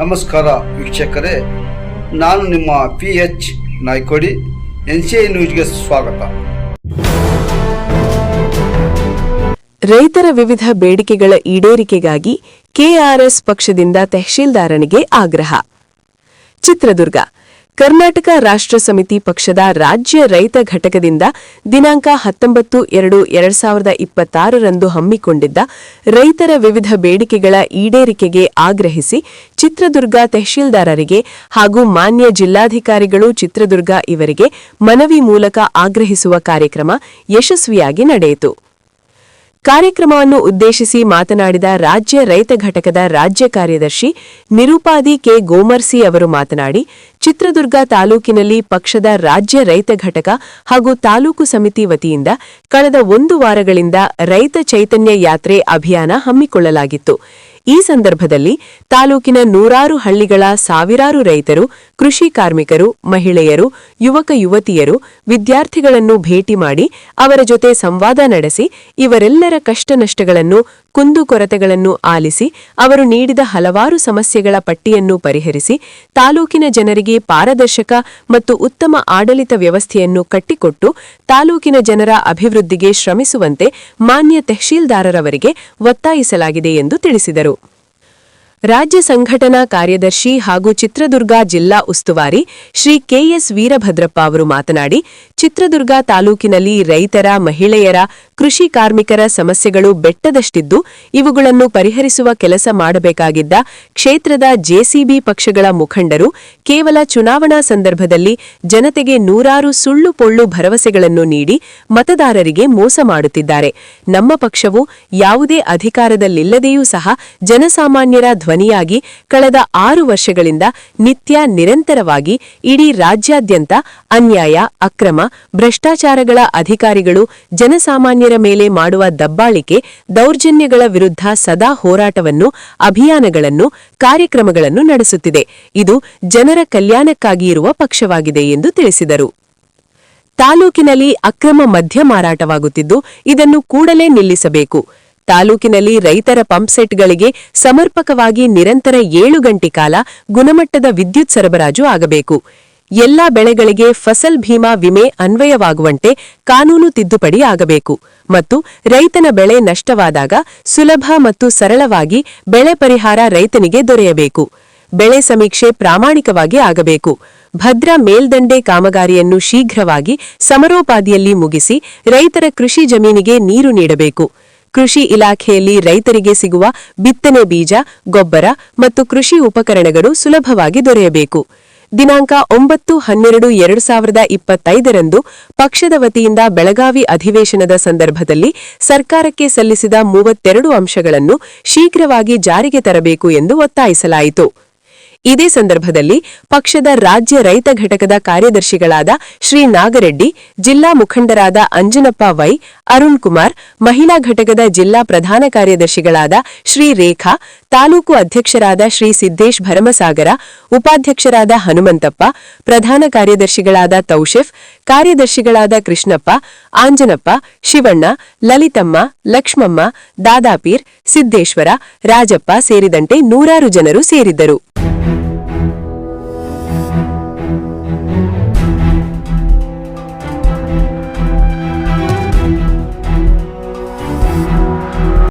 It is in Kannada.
ನಮಸ್ಕಾರ ವೀಕ್ಷಕರೇ, ನಾನು ನಿಮ್ಮ P H Naykodi, N C I ನ್ಯೂಸ್ಗೆ ಸ್ವಾಗತ. ರೈತರ ವಿವಿಧ ಬೇಡಿಕೆಗಳ ಈಡೇರಿಕೆಗಾಗಿ ಕೆಆರ್ಎಸ್ ಪಕ್ಷದಿಂದ ತಹಶೀಲ್ದಾರನಿಗೆ ಆಗ್ರಹ. ಚಿತ್ರದುರ್ಗ ಕರ್ನಾಟಕ ರಾಷ್ಟ್ರ ಸಮಿತಿ ಪಕ್ಷದ ರಾಜ್ಯ ರೈತ ಘಟಕದಿಂದ ದಿನಾಂಕ ಹತ್ತೊಂಬತ್ತು ಎರಡು ಎರಡ್ ಸಾವಿರದ ಇಪ್ಪತ್ತಾರರಂದು ಹಮ್ಮಿಕೊಂಡಿದ್ದ ರೈತರ ವಿವಿಧ ಬೇಡಿಕೆಗಳ ಈಡೇರಿಕೆಗೆ ಆಗ್ರಹಿಸಿ ಚಿತ್ರದುರ್ಗ ತಹಶೀಲ್ದಾರರಿಗೆ ಹಾಗೂ ಮಾನ್ಯ ಜಿಲ್ಲಾಧಿಕಾರಿಗಳು ಚಿತ್ರದುರ್ಗ ಇವರಿಗೆ ಮನವಿ ಮೂಲಕ ಆಗ್ರಹಿಸುವ ಕಾರ್ಯಕ್ರಮ ಯಶಸ್ವಿಯಾಗಿ ನಡೆಯಿತು. ಕಾರ್ಯಕ್ರಮವನ್ನು ಉದ್ದೇಶಿಸಿ ಮಾತನಾಡಿದ ರಾಜ್ಯ ರೈತ ಘಟಕದ ರಾಜ್ಯ ಕಾರ್ಯದರ್ಶಿ ನಿರುಪಾದಿ ಕೆ. ಗೋಮರ್ಸಿ ಅವರು ಮಾತನಾಡಿ, ಚಿತ್ರದುರ್ಗ ತಾಲೂಕಿನಲ್ಲಿ ಪಕ್ಷದ ರಾಜ್ಯ ರೈತ ಘಟಕ ಹಾಗೂ ತಾಲೂಕು ಸಮಿತಿ ವತಿಯಿಂದ ಕಳೆದ ಒಂದು ವಾರಗಳಿಂದ ರೈತ ಚೈತನ್ಯ ಯಾತ್ರೆ ಅಭಿಯಾನ ಹಮ್ಮಿಕೊಳ್ಳಲಾಗಿತ್ತು. ಈ ಸಂದರ್ಭದಲ್ಲಿ ತಾಲೂಕಿನ ನೂರಾರು ಹಳ್ಳಿಗಳ ಸಾವಿರಾರು ರೈತರು, ಕೃಷಿ ಕಾರ್ಮಿಕರು, ಮಹಿಳೆಯರು, ಯುವಕ ಯುವತಿಯರು, ವಿದ್ಯಾರ್ಥಿಗಳನ್ನು ಭೇಟಿ ಮಾಡಿ ಅವರ ಜೊತೆ ಸಂವಾದ ನಡೆಸಿ ಇವರೆಲ್ಲರ ಕಷ್ಟ ನಷ್ಟಗಳನ್ನು ಕುಂದುಕೊರತೆಗಳನ್ನು ಆಲಿಸಿ ಅವರು ನೀಡಿದ ಹಲವಾರು ಸಮಸ್ಯೆಗಳ ಪಟ್ಟಿಯನ್ನು ಪರಿಹರಿಸಿ ತಾಲೂಕಿನ ಜನರಿಗೆ ಪಾರದರ್ಶಕ ಮತ್ತು ಉತ್ತಮ ಆಡಳಿತ ವ್ಯವಸ್ಥೆಯನ್ನು ಕಟ್ಟಿಕೊಟ್ಟು ತಾಲೂಕಿನ ಜನರ ಅಭಿವೃದ್ಧಿಗೆ ಶ್ರಮಿಸುವಂತೆ ಮಾನ್ಯ ತಹಶೀಲ್ದಾರರವರಿಗೆ ಒತ್ತಾಯಿಸಲಾಗಿದೆ ಎಂದು ತಿಳಿಸಿದರು. ರಾಜ್ಯ ಸಂಘಟನಾ ಕಾರ್ಯದರ್ಶಿ ಹಾಗೂ ಚಿತ್ರದುರ್ಗ ಜಿಲ್ಲಾ ಉಸ್ತುವಾರಿ ಶ್ರೀ ಕೆಎಸ್ ವೀರಭದ್ರಪ್ಪ ಅವರು ಮಾತನಾಡಿ, ಚಿತ್ರದುರ್ಗ ತಾಲೂಕಿನಲ್ಲಿ ರೈತರ, ಮಹಿಳೆಯರ, ಕೃಷಿ ಕಾರ್ಮಿಕರ ಸಮಸ್ಯೆಗಳು ಬೆಟ್ಟದಷ್ಟಿದ್ದು, ಇವುಗಳನ್ನು ಪರಿಹರಿಸುವ ಕೆಲಸ ಮಾಡಬೇಕಾಗಿದ್ದ ಕ್ಷೇತ್ರದ ಜೆಸಿಬಿ ಪಕ್ಷಗಳ ಮುಖಂಡರು ಕೇವಲ ಚುನಾವಣಾ ಸಂದರ್ಭದಲ್ಲಿ ಜನತೆಗೆ ನೂರಾರು ಸುಳ್ಳು ಪೊಳ್ಳು ಭರವಸೆಗಳನ್ನು ನೀಡಿ ಮತದಾರರಿಗೆ ಮೋಸ ಮಾಡುತ್ತಿದ್ದಾರೆ. ನಮ್ಮ ಪಕ್ಷವು ಯಾವುದೇ ಅಧಿಕಾರದಲ್ಲಿಲ್ಲದೆಯೂ ಸಹ ಜನಸಾಮಾನ್ಯರ ಧ್ವನಿಯಾಗಿ ಕಳೆದ ಆರು ವರ್ಷಗಳಿಂದ ನಿತ್ಯ ನಿರಂತರವಾಗಿ ಇಡೀ ರಾಜ್ಯಾದ್ಯಂತ ಅನ್ಯಾಯ, ಅಕ್ರಮ, ಭ್ರಷ್ಟಾಚಾರಗಳ ಅಧಿಕಾರಿಗಳು, ಜನಸಾಮಾನ್ಯರ ಮೇಲೆ ಮಾಡುವ ದಬ್ಬಾಳಿಕೆ, ದೌರ್ಜನ್ಯಗಳ ವಿರುದ್ಧ ಸದಾ ಹೋರಾಟವನ್ನು, ಅಭಿಯಾನಗಳನ್ನು, ಕಾರ್ಯಕ್ರಮಗಳನ್ನು ನಡೆಸುತ್ತಿದೆ. ಇದು ಜನರ ಕಲ್ಯಾಣಕ್ಕಾಗಿ ಇರುವ ಪಕ್ಷವಾಗಿದೆ ಎಂದು ತಿಳಿಸಿದರು. ತಾಲೂಕಿನಲ್ಲಿ ಅಕ್ರಮ ಮದ್ಯ ಮಾರಾಟವಾಗುತ್ತಿದ್ದು, ಇದನ್ನು ಕೂಡಲೇ ನಿಲ್ಲಿಸಬೇಕು. ತಾಲೂಕಿನಲ್ಲಿ ರೈತರ ಪಂಪ್ಸೆಟ್ಗಳಿಗೆ ಸಮರ್ಪಕವಾಗಿ ನಿರಂತರ ಏಳು ಗಂಟೆ ಕಾಲ ಗುಣಮಟ್ಟದ ವಿದ್ಯುತ್ ಸರಬರಾಜು ಆಗಬೇಕು. ಎಲ್ಲಾ ಬೆಳೆಗಳಿಗೆ ಫಸಲ್ ಭೀಮಾ ವಿಮೆ ಅನ್ವಯವಾಗುವಂತೆ ಕಾನೂನು ತಿದ್ದುಪಡಿ ಆಗಬೇಕು ಮತ್ತು ರೈತನ ಬೆಳೆ ನಷ್ಟವಾದಾಗ ಸುಲಭ ಮತ್ತು ಸರಳವಾಗಿ ಬೆಳೆ ಪರಿಹಾರ ರೈತನಿಗೆ ದೊರೆಯಬೇಕು. ಬೆಳೆ ಸಮೀಕ್ಷೆ ಪ್ರಾಮಾಣಿಕವಾಗಿ ಆಗಬೇಕು. ಭದ್ರ ಮೇಲ್ದಂಡೆ ಕಾಮಗಾರಿಯನ್ನು ಶೀಘ್ರವಾಗಿ ಸಮರೋಪಾದಿಯಲ್ಲಿ ಮುಗಿಸಿ ರೈತರ ಕೃಷಿ ಜಮೀನಿಗೆ ನೀರು ನೀಡಬೇಕು. ಕೃಷಿ ಇಲಾಖೆಯಲ್ಲಿ ರೈತರಿಗೆ ಸಿಗುವ ಬಿತ್ತನೆ ಬೀಜ, ಗೊಬ್ಬರ ಮತ್ತು ಕೃಷಿ ಉಪಕರಣಗಳು ಸುಲಭವಾಗಿ ದೊರೆಯಬೇಕು. ದಿನಾಂಕ ಒಂಬತ್ತು ಹನ್ನೆರಡು ಎರಡು ಸಾವಿರದ ಇಪ್ಪತ್ತೈದರಂದು ಪಕ್ಷದ ವತಿಯಿಂದ ಬೆಳಗಾವಿ ಅಧಿವೇಶನದ ಸಂದರ್ಭದಲ್ಲಿ ಸರ್ಕಾರಕ್ಕೆ ಸಲ್ಲಿಸಿದ ಮೂವತ್ತೆರಡು ಅಂಶಗಳನ್ನು ಶೀಘ್ರವಾಗಿ ಜಾರಿಗೆ ತರಬೇಕು ಎಂದು ಒತ್ತಾಯಿಸಲಾಯಿತು. ಇದೇ ಸಂದರ್ಭದಲ್ಲಿ ಪಕ್ಷದ ರಾಜ್ಯ ರೈತ ಘಟಕದ ಕಾರ್ಯದರ್ಶಿಗಳಾದ ಶ್ರೀ ನಾಗರೆಡ್ಡಿ, ಜಿಲ್ಲಾ ಮುಖಂಡರಾದ ಅಂಜನಪ್ಪ ವೈ, ಅರುಣ್ ಕುಮಾರ್, ಮಹಿಳಾ ಘಟಕದ ಜಿಲ್ಲಾ ಪ್ರಧಾನ ಕಾರ್ಯದರ್ಶಿಗಳಾದ ಶ್ರೀ ರೇಖಾ, ತಾಲೂಕು ಅಧ್ಯಕ್ಷರಾದ ಶ್ರೀ ಸಿದ್ದೇಶ್ ಭರಮಸಾಗರ, ಉಪಾಧ್ಯಕ್ಷರಾದ ಹನುಮಂತಪ್ಪ, ಪ್ರಧಾನ ಕಾರ್ಯದರ್ಶಿಗಳಾದ ತೌಶಿಫ್, ಕಾರ್ಯದರ್ಶಿಗಳಾದ ಕೃಷ್ಣಪ್ಪ, ಆಂಜನಪ್ಪ, ಶಿವಣ್ಣ, ಲಲಿತಮ್ಮ, ಲಕ್ಷ್ಮಮ್ಮ, ದಾದಾಪೀರ್, ಸಿದ್ದೇಶ್ವರ, ರಾಜಪ್ಪ ಸೇರಿದಂತೆ ನೂರಾರು ಜನರು ಸೇರಿದ್ದರು.